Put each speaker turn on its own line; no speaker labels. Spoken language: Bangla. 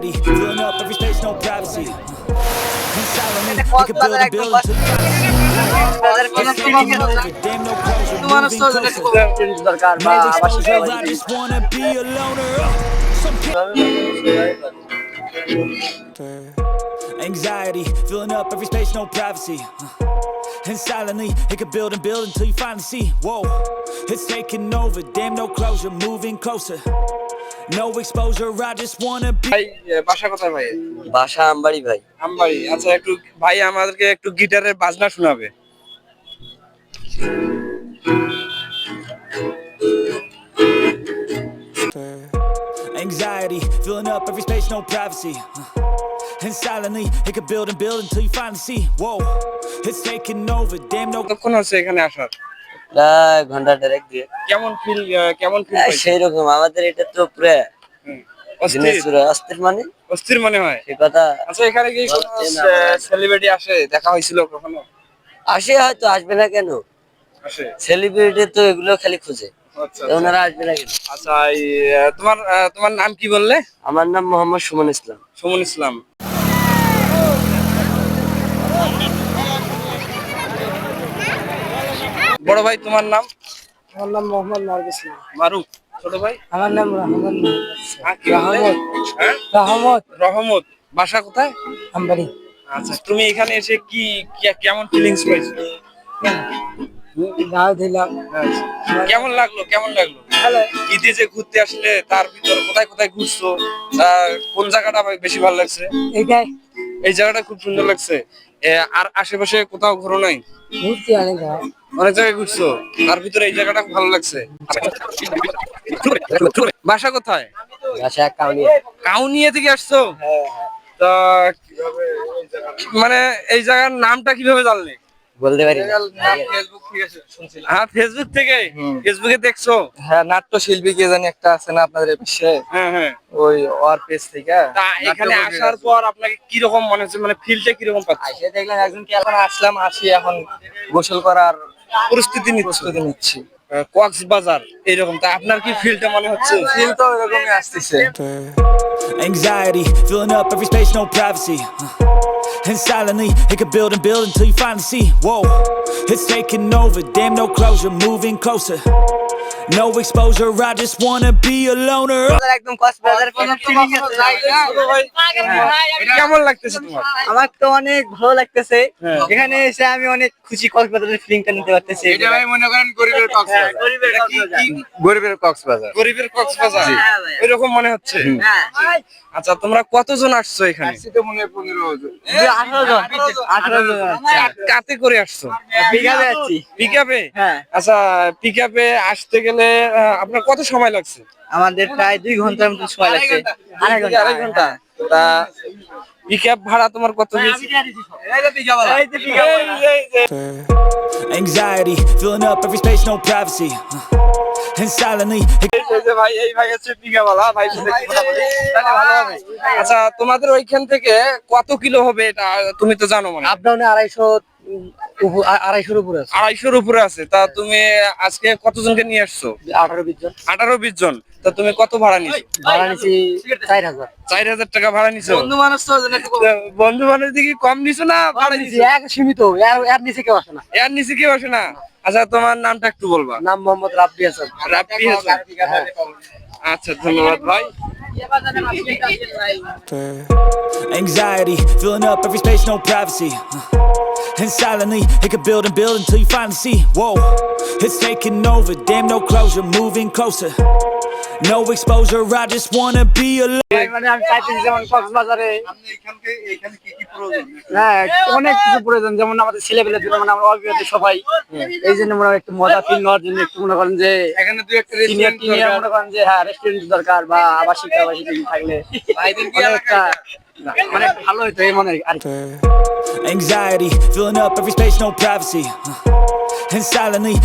Anxiety, filling up every space, no privacy. And silently, we can build and build until
তাদের কোনো তোমাকে
damn no closure.
তোমার
Moving
সহজে
closer.
দরকার বা
No
আবাসিক
exposure, I just wanna be a loner. Uh, Some Anxiety, filling up every space, no privacy. Uh, And silently, it could build and build until you finally see. Whoa, it's taking over. Damn, no closure, moving closer. No exposure, I just wanna be.
ভাই বাসা কোথায় ভাই
বাসা আমবাড়ি ভাই
আমবাড়ি আচ্ছা একটু ভাই আমাদেরকে একটু গিটারের বাজনা শোনাবে
Anxiety, filling up every space, no privacy. Uh, And silently, it could build and build until you finally see. Whoa, it's taking over. Damn, no.
কতক্ষণ হচ্ছে এখানে আসার
ঘণ্টা দেড়েক দিয়ে।
কেমন ফিল কেমন ফিল
সেই রকম আমাদের এটা তো পুরো
অস্থির।
দিনাজপুরে অস্থির মানে?
হয়?
সে কথা
আচ্ছা এখানে কি সেলিব্রিটি আসে দেখা হয়েছিল কখনো?
আসে হয়তো আসবে না কেন? সেলিব্রিটি তো এগুলো খালি খুঁজে।
আচ্ছা
ওনারা আসবে না কেন?
আচ্ছা তোমার তোমার নাম কি বললে?
আমার নাম মোহাম্মদ সুমন ইসলাম।
সুমন ইসলাম। বড় ভাই তোমার নাম?
আমার নাম মোহাম্মদ মারুফ
মারুফ ছোট ভাই?
আমার নাম রহমান।
কি বললে? হ্যাঁ?
রহমত।
রহমত। বাসা কোথায়?
আম্বারি
আচ্ছা তুমি এখানে এসে কি কেমন ফিলিংস পাইছো?
দিলাম।
আচ্ছা। কেমন লাগল কেমন লাগল? ঈদে যে ঘুরতে আসলে তার ভিতর কোথায় কোথায় ঘুরছো? কোন জায়গাটা বেশি ভালো লাগছে?
এটাই
এই জায়গাটা খুব সুন্দর লাগছে। আর আশেপাশে কোথাও ঘোরো নাই?
ঘুরছি অনেক।
অনেক জায়গায় ঘুরছো। তার ভিতরে এই জায়গাটা ভালো লাগছে। বাসা কোথায়?
বাসা কাউনি
কাউনিয়া থেকে আসছো? তা মানে এই জায়গার নামটা কীভাবে জানলে?
বলতে পারি
হ্যাঁ ফেসবুক থেকে? ফেসবুকে দেখছ?
হ্যাঁ নাট্য শিল্পী কে জানি একটা আছে না আপনাদের বিশ্বে
হ্যাঁ হ্যাঁ।
ওই ওর পেজ থেকে।
এখানে আসার পর আপনাকে কীরকম মনে হচ্ছে? মানে ফিলটা কীরকম পাচ্ছে?
এসে দেখলাম একজন কি এখন আসলাম আসি এখন গোসল করার প্রস্তুতি নিচ্ছি
কক্সবাজার এইরকম তা আপনার কি ফিলটা মনে হচ্ছে
ফিল তো এরকমই আসতেছে
Anxiety, filling up every space, no privacy. Uh, And silently, it could build and build until you finally see. Whoa, it's taking over. Damn, no closure, moving closer. No exposure, I just wanna be a loner.
একদম কক্সবাজার কোনো ফিলিং আছে
এটা কেমন লাগতেছে তোমার
আমার তো অনেক ভালো লাগতেছে
হ্যাঁ।
এখানে এসে আমি অনেক খুশি কক্সবাজারের ফিলিংটা নিতে পারতেছি
মনে করেন গরিবের
হ্যাঁ, গরিবের কক্সবাজার।
গরিবের কক্সবাজার
গরিবের কক্সবাজার
হ্যাঁ ভাই।
এরকম মনে হচ্ছে
হ্যাঁ
আচ্ছা তোমরা কতজন আসছো এখানে?
মনে হয়
কাতে করে আসছো?
বিঘাবে যাচ্ছি
পিকআপে
হ্যাঁ।
আচ্ছা পিকআপে আসতে গেলে আপনার কত সময় লাগছে?
আমাদের প্রায় দুই ঘণ্টার মতো সময় লাগছে। আড়াই
ঘণ্টা। তা পিকআপ ভাড়া তোমার কত
Anxiety, filling up every space, no privacy. And silently,
ভাই এই ভাই হচ্ছে ভাই সাথে কথা বলি। তাহলে ভালো হবে। আচ্ছা তোমাদের ওইখান থেকে কত কিলো হবে এটা তুমি তো জানো মানে?
আপ ডাউনে আড়াইশো আড়াইশোর উপরে আছে।
আড়াইশোর উপরে আছে। তা তুমি আজকে কতজনকে নিয়ে আসছো?
আঠারো বিশ জন।
আঠারো বিশ জন। তা তুমি কত ভাড়া নিছো?
ভাড়া নিচ্ছি চার হাজার।
চার হাজার টাকা ভাড়া নিছো?
বন্ধু মানুষ তো।
বন্ধু দিকে কম নিছো না? ভাড়া নিছো
এক সীমিত। এর নিচে কেউ আসে না।
এর নিচে কেউ আসে না। আচ্ছা তোমার নামটা একটু বলবা
নাম মোহাম্মদ রাব্বি হাসান
রাব্বি হাসান আচ্ছা ধন্যবাদ ভাই
Anxiety, filling up every space, no privacy. Uh, And silently, it could build and build until you finally see. Whoa, it's taking over. Damn, no closure, moving closer. No exposure, I just wanna be alone.
মানে আমি চাইতেছি যেমন কক্সবাজারে হ্যাঁ অনেক কিছু প্রয়োজন যেমন আমাদের ছেলেপেলের জন্য মানে আমরা অভিজ্ঞতা সবাই এই জন্য মনে একটু মজা ফিল নেওয়ার জন্য একটু মনে করেন যে
এখানে দুই একটা
সিনিয়র টিনিয়র মনে করেন যে হ্যাঁ রেস্টুরেন্ট দরকার বা আবাসিক আবাসিক থাকলে অনেকটা মানে ভালো হইতো এই মনে আর
Anxiety, filling up every space, no privacy. And silently,